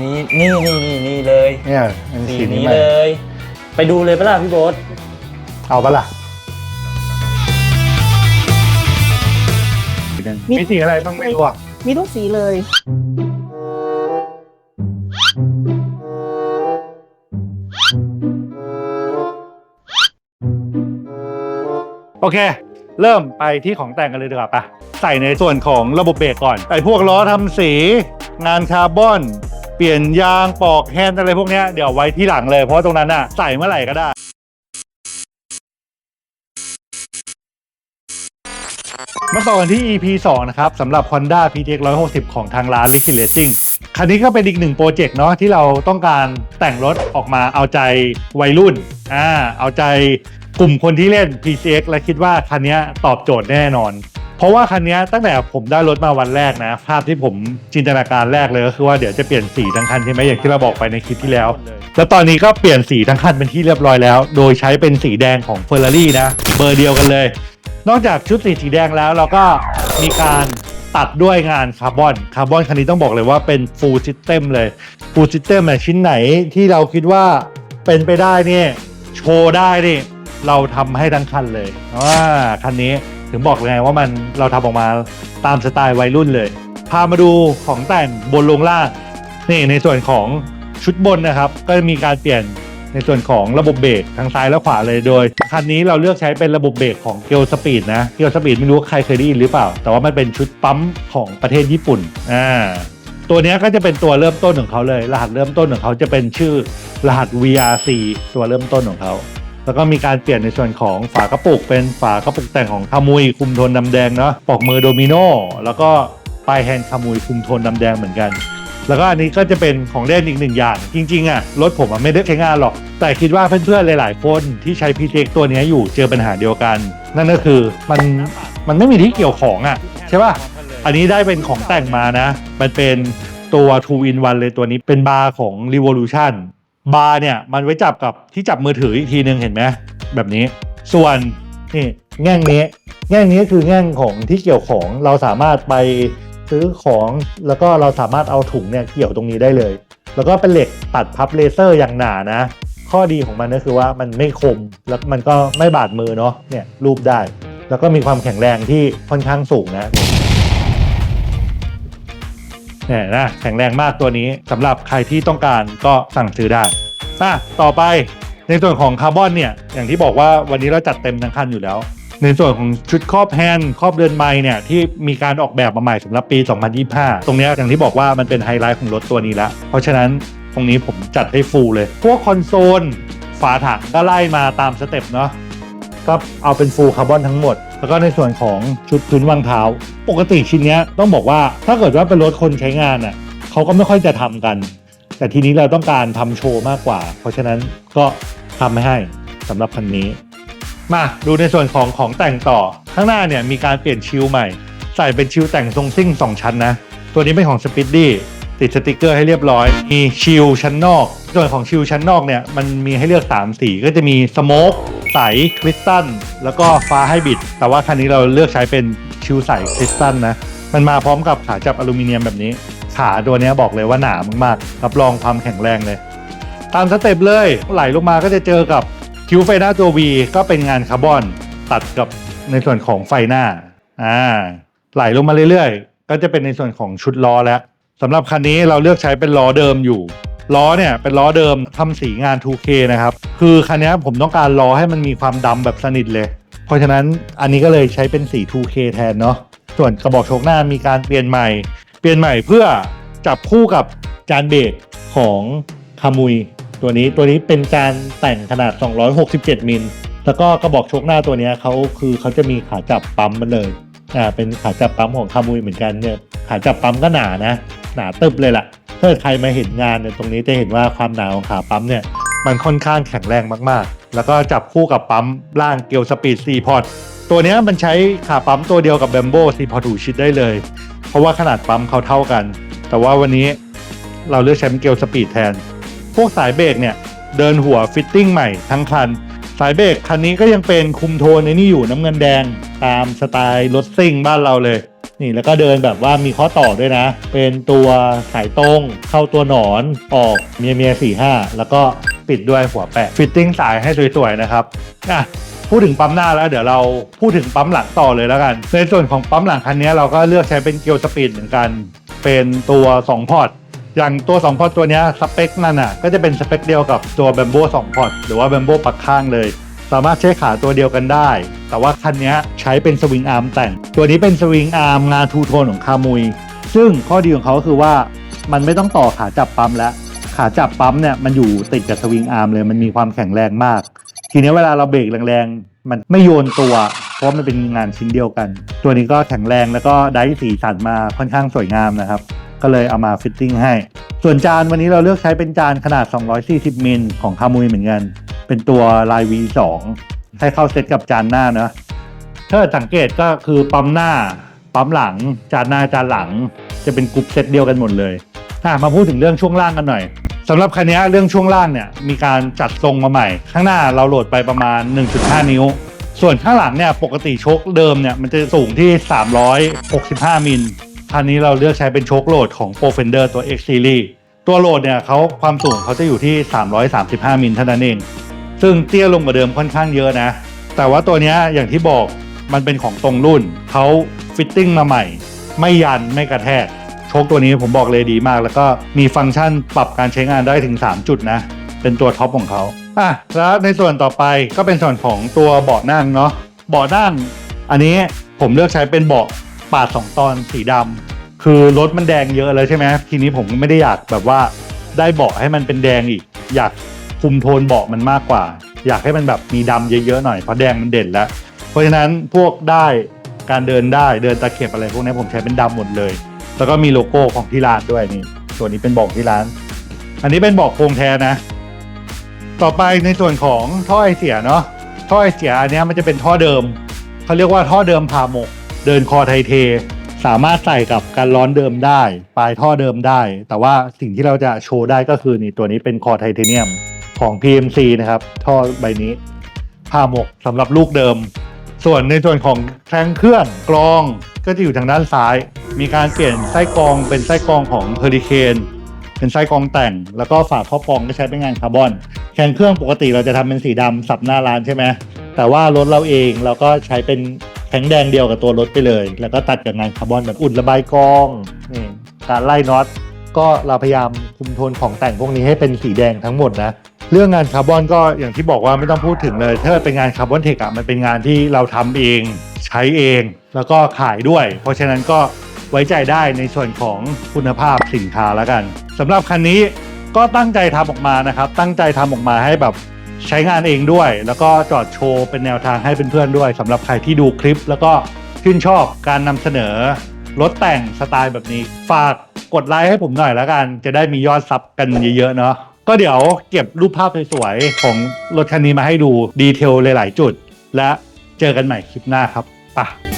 นี่นี่นี่นี่นี่เลยเนี่ยมันสีสีนี้นี้ใหม่เลย ไปดูเลยปะล่ะพี่โบ๊ทเอาปะล่ะมีสีอะไรบ้างไม่รู้อะมีทุกสีเลย โอเค เริ่มไปที่ของแต่งกันเลยดีกว่าปะใส่ในส่วนของระบบเบรกก่อนไอ้พวกล้อทำสี งานคาร์บอน เปลี่ยนยางปอกแฮนด์อะไรพวกนี้เดี๋ยวไว้ที่หลังเลยเพราะตรงนั้นอะใส่เมื่อไหร่ก็ได้มาต่อกันที่ EP 2 นะครับสำหรับ Honda PTX 160 ของทางร้าน Liquid Racing คันนี้ก็เป็นอีกหนึ่งโปรเจกต์เนาะที่เราต้องการแต่งรถออกมาเอาใจวัยรุ่นอ่าเอาใจกลุ่มคนที่เล่น PCX และคิดว่าคันนี้ตอบโจทย์แน่นอน เพราะว่าคันนี้ตั้งแต่ผมได้รถมาวันแรกนะ ภาพที่ผมจินตนาการแรกเลยก็คือว่าเดี๋ยวจะเปลี่ยนสีทั้งคันใช่ไหมอย่างที่เราบอกไปในคลิปที่แล้ว แล้วตอนนี้ก็เปลี่ยนสีทั้งคันเป็นที่เรียบร้อยแล้ว โดยใช้เป็นสีแดงของ Ferrari นะ เบอร์เดียวกันเลย นอกจากชุดสีสีแดงแล้วเราก็มีการตัดด้วยงานคาร์บอน คาร์บอนคันนี้ต้องบอกเลยว่าเป็น full system เลย full system เนี่ยชิ้นไหนที่เราคิดว่าเป็นไปได้เนี่ยโชว์ได้นี่เราทำให้ทั้งคันเลยว่าคันนี้ ถึงบอกเลยไงว่ามันเราทำออกมาตามสไตล์วัยรุ่นเลย พามาดูของแต่งบนลงล่างนี่ในส่วนของชุดบนนะครับ ก็จะมีการเปลี่ยนในส่วนของระบบเบรกทางซ้ายและขวาเลยโดยคันนี้เราเลือกใช้เป็นระบบเบรกของเกียวสปีดนะเกียวสปีดไม่รู้ว่าใครเคยได้ยินหรือเปล่า แต่ว่ามันเป็นชุดปั๊มของประเทศญี่ปุ่นอ่าตัวนี้ก็จะเป็นตัวเริ่มต้นของเขาเลย รหัสเริ่มต้นของเขาจะเป็นชื่อรหัส VRC ตัวเริ่มต้นของเขา แล้วก็มีการเปลี่ยนในส่วนของฝากระปุก เป็นฝากระปุกแต่งของคามุยคุมโทนดำแดงเนาะปอกมือโดมิโนแล้วก็ปลายแฮนด์คามุยคุมโทนดำแดงเหมือนกัน แล้วก็อันนี้ก็จะเป็นของเล่นอีกหนึ่งอย่าง จริงๆอะรถผมอะไม่ได้ใช้งานหรอก แต่คิดว่าเพื่อนๆหลาย ๆ คนที่ใช้ PTX ตัวนี้อยู่เจอปัญหาเดียวกัน นั่นก็คือมันมันไม่มีที่เกี่ยวของอะใช่ป่ะอันนี้ได้เป็นของแต่งมานะ มันเป็นตัว2 in 1เลยตัวนี้เป็นบาร์ของ Revolution บาร์เนี่ยมันไว้จับกับที่จับมือถืออีกทีหนึ่งเห็นไหมแบบนี้ ส่วนนี่แง่งนี้ แง่งนี้คือแง่งของที่เกี่ยวของเราสามารถไปซื้อของแล้วก็เราสามารถเอาถุงเนี่ยเกี่ยวตรงนี้ได้เลย แล้วก็เป็นเหล็กตัดพับเลเซอร์อย่างหนานะ ข้อดีของมันก็คือว่ามันไม่คมแล้วมันก็ไม่บาดมือเนาะเนี่ยรูปได้ แล้วก็มีความแข็งแรงที่ค่อนข้างสูงนะ เนี่ยนะแข็งแรงมากตัวนี้สำหรับใครที่ต้องการก็สั่งซื้อได้อะต่อไปในส่วนของคาร์บอนเนี่ยอย่างที่บอกว่าวันนี้เราจัดเต็มทั้งคันอยู่แล้ว ในส่วนของชุดครอบแฮนด์ครอบเรือนไม้เนี่ยที่มีการออกแบบมาใหม่สำหรับปี 2025 ตรงนี้อย่างที่บอกว่ามันเป็นไฮไลท์ของรถตัวนี้แล้วเพราะฉะนั้นตรงนี้ผมจัดให้ฟูลเลย พวกคอนโซลฝาถังก็ไล่มาตามสเต็ปเนาะ ก็เอาเป็นฟูลคาร์บอนทั้งหมด แล้วก็ในส่วนของชุดพื้นวางเท้า ปกติชิ้นนี้ต้องบอกว่าถ้าเกิดว่าเป็นรถคนใช้งานอะเขาก็ไม่ค่อยจะทำกัน แต่ทีนี้เราต้องการทำโชว์มากกว่า เพราะฉะนั้นก็ทำไม่ให้สำหรับคันนี้ มาดูในส่วนของของแต่งต่อข้างหน้าเนี่ยมีการเปลี่ยนชิลใหม่ ใส่เป็นชิลแต่งทรงซิ่ง 2 ชั้นนะ ตัวนี้เป็นของสปิดดี้ติดสติกเกอร์ให้เรียบร้อย มีชิลชั้นนอก ส่วนของชิลชั้นนอกเนี่ยมันมีให้เลือก 3 สีก็จะมีสโมก ใสคริสตัลแล้วก็ฟ้าไฮบริดแต่ว่าคันนี้เราเลือกใช้เป็นชิลใสคริสตัลนะ มันมาพร้อมกับขาจับอลูมิเนียมแบบนี้ ขาตัวนี้บอกเลยว่าหนามากๆ รับรองความแข็งแรงเลย ตามสเต็ปเลยไหลลงมาก็จะเจอกับคิ้วไฟหน้าตัว V ก็เป็นงานคาร์บอนตัดกับในส่วนของไฟหน้าอ่าไหลลงมาเรื่อยๆ ก็จะเป็นในส่วนของชุดล้อแล้วสำหรับคันนี้เราเลือกใช้เป็นล้อเดิมอยู่ ล้อเนี่ยเป็นล้อเดิมทำสีงาน 2K นะครับ คือคันนี้ผมต้องการล้อให้มันมีความดำแบบสนิทเลย เพราะฉะนั้นอันนี้ก็เลยใช้เป็นสี 2K แทนเนาะส่วนกระบอกโชคหน้ามีการเปลี่ยนใหม่ เปลี่ยนใหม่เพื่อจับคู่กับจานเบรกของคามุยตัวนี้ตัวนี้เป็นการแต่งขนาด 267 มิล แล้วก็กระบอกโชคหน้าตัวเนี้ยเขาคือเขาจะมีขาจับปั๊มมันเลยอ่าเป็นขาจับปั๊มของคามุยเหมือนกันเนี่ยขาจับปั๊มก็หนานะ หนาตึบเลยล่ะ ถ้าใครมาเห็นงานเนี่ยตรงนี้จะเห็นว่าความหนาของขาปั๊มเนี่ยมันค่อนข้างแข็งแรงมากๆ แล้วก็จับคู่กับปั๊มล่างเกลสปีด4พอร์ตตัวนี้มันใช้ขาปั๊มตัวเดียวกับแบมโบ้4พอร์ตูชิดได้เลย เพราะว่าขนาดปั๊มเขาเท่ากัน แต่ว่าวันนี้เราเลือกใช้เป็นเกลสปีดแทน พวกสายเบรกเนี่ยเดินหัวฟิตติ้งใหม่ทั้งคัน สายเบรกคันนี้ก็ยังเป็นคุมโทนในนี่อยู่น้ำเงินแดงตามสไตล์รถซิ่งบ้านเราเลย นี่แล้วก็เดินแบบว่ามีข้อต่อด้วยนะ เป็นตัวสายตรงเข้าตัวหนอนออกเมียเมียสี่ห้าแล้วก็ปิดด้วยหัวแปะฟิตติ้งสายให้สวยๆนะครับอะพูดถึงปั๊มหน้าแล้วเดี๋ยวเราพูดถึงปั๊มหลังต่อเลยแล้วกัน ในส่วนของปั๊มหลังคันนี้เราก็เลือกใช้เป็นเกียวสปีดเหมือนกัน เป็นตัว2พอร์ตอย่างตัว 2 พอร์ตตัวนี้สเปคนั่นอะก็จะเป็นสเปคเดียวกับตัวแบมโบ2พอร์ตหรือว่าแบมโบปักข้างเลย สามารถใช้ขาตัวเดียวกันได้ แต่ว่าคันนี้ใช้เป็นสวิงอาร์มแต่ง ตัวนี้เป็นสวิงอาร์มงานทูโทนของคามุย ซึ่งข้อดีของเขาคือว่ามันไม่ต้องต่อขาจับปั๊มแล้ว ขาจับปั๊มเนี่ยมันอยู่ติดกับสวิงอาร์มเลยมันมีความแข็งแรงมาก ทีนี้เวลาเราเบรกแรงๆ มันไม่โยนตัว เพราะมันเป็นงานชิ้นเดียวกัน ตัวนี้ก็แข็งแรงแล้วก็ได้สีสันมาค่อนข้างสวยงามนะครับ ก็เลยเอามาฟิตติ้งให้ ส่วนจานวันนี้เราเลือกใช้เป็นจานขนาด 240 มิลของคามุยเหมือนกัน เป็นตัวลาย V2 ให้เข้าเซตกับจานหน้านะถ้าสังเกตก็คือปั๊มหน้า ปั๊มหลัง จานหน้าจานหลัง จะเป็นกรุ๊ปเซตเดียวกันหมดเลยอะมาพูดถึงเรื่องช่วงล่างกันหน่อยสำหรับคันนี้เรื่องช่วงล่างเนี่ยมีการจัดทรงมาใหม่ ข้างหน้าเราโหลดไปประมาณ 1.5 นิ้ว ส่วนข้างหลังเนี่ยปกติโชคเดิมเนี่ยมันจะสูงที่ 365 มิล คันนี้เราเลือกใช้เป็นโชคโหลดของ Pro Fender ตัว X Series ตัวโหลดเนี่ยเขาความสูงเขาจะอยู่ที่ 335 มิลเท่านั้นเอง ซึ่งเตี้ยลงกว่าเดิมค่อนข้างเยอะนะ แต่ว่าตัวเนี้ยอย่างที่บอกมันเป็นของตรงรุ่น เขาฟิตติ้งมาใหม่ ไม่ยันไม่กระแทก โชคตัวนี้ผมบอกเลยดีมาก แล้วก็มีฟังก์ชันปรับการใช้งานได้ถึง 3 จุดนะ เป็นตัวท็อปของเขาอะแล้วในส่วนต่อไปก็เป็นส่วนของตัวเบาะนั่งเนาะเบาะนั่ง อันนี้ผมเลือกใช้เป็นเบาะ ปาด2ตอนสีดำคือรถมันแดงเยอะเลยใช่ไหมทีนี้ผมไม่ได้อยากแบบว่าได้เบาะให้มันเป็นแดงอีก อยากคุมโทนเบาะมันมากกว่า อยากให้มันแบบมีดำเยอะๆหน่อยเพราะแดงมันเด่นแล้ว เพราะฉะนั้นพวกได้การเดินได้เดินตะเข็บอะไรพวกนี้ผมใช้เป็นดำหมดเลย แล้วก็มีโลโก้ของที่ร้านด้วยนี่ตัวนนี้เป็นบอกที่ร้าน อันนี้เป็นบอกโครงแท้นะ ต่อไปในส่วนของท่อไอเสียเนาะท่อไอเสียอันนี้มันจะเป็นท่อเดิมเขาเรียกว่าท่อเดิมพาหมก เดินคอไทเท สามารถใส่กับการร้อนเดิมได้ ปลายท่อเดิมได้ แต่ว่าสิ่งที่เราจะโชว์ได้ก็คือนี่ตัวนี้เป็นคอไทเทเนียมของ PMC นะครับ ท่อใบนี้พาหมกสำหรับลูกเดิม ส่วนในส่วนของแทงเครื่องกรองก็จะอยู่ทางด้านซ้าย มีการเปลี่ยนไส้กรองเป็นไส้กรองของเฮอริเคนเป็นไส้กรองแต่ง แล้วก็ฝาท่อปองก็ใช้เป็นงานคาร์บอนแทงเครื่องปกติเราจะทำเป็นสีดำสับหน้าร้านใช่ไหมแต่ว่ารถเราเองเราก็ใช้เป็น แข็งแดงเดียวกับตัวรถไปเลย แล้วก็ตัดกับงานคาร์บอนแบบอุ่นระบายกองนี่การไล่น็อตก็เราพยายามคุมโทนของแต่งพวกนี้ให้เป็นสีแดงทั้งหมดนะเรื่องงานคาร์บอนก็อย่างที่บอกว่าไม่ต้องพูดถึงเลยถ้าเป็นงานคาร์บอนเทคอะมันเป็นงานที่เราทำเองใช้เอง แล้วก็ขายด้วย เพราะฉะนั้นก็ไว้ใจได้ในส่วนของคุณภาพสินค้าแล้วกันสำหรับคันนี้ก็ตั้งใจทำออกมานะครับ ตั้งใจทำออกมาให้แบบ ใช้งานเองด้วย แล้วก็จอดโชว์เป็นแนวทางให้เพื่อนๆด้วยสำหรับใครที่ดูคลิป แล้วก็ชื่นชอบการนำเสนอรถแต่งสไตล์แบบนี้ ฝากกดไลค์ให้ผมหน่อยแล้วกัน จะได้มียอดซับกันเยอะๆเนาะก็เดี๋ยวเก็บรูปภาพสวยๆของรถคันนี้มาให้ดูดีเทลหลายๆจุด และเจอกันใหม่คลิปหน้าครับไปะ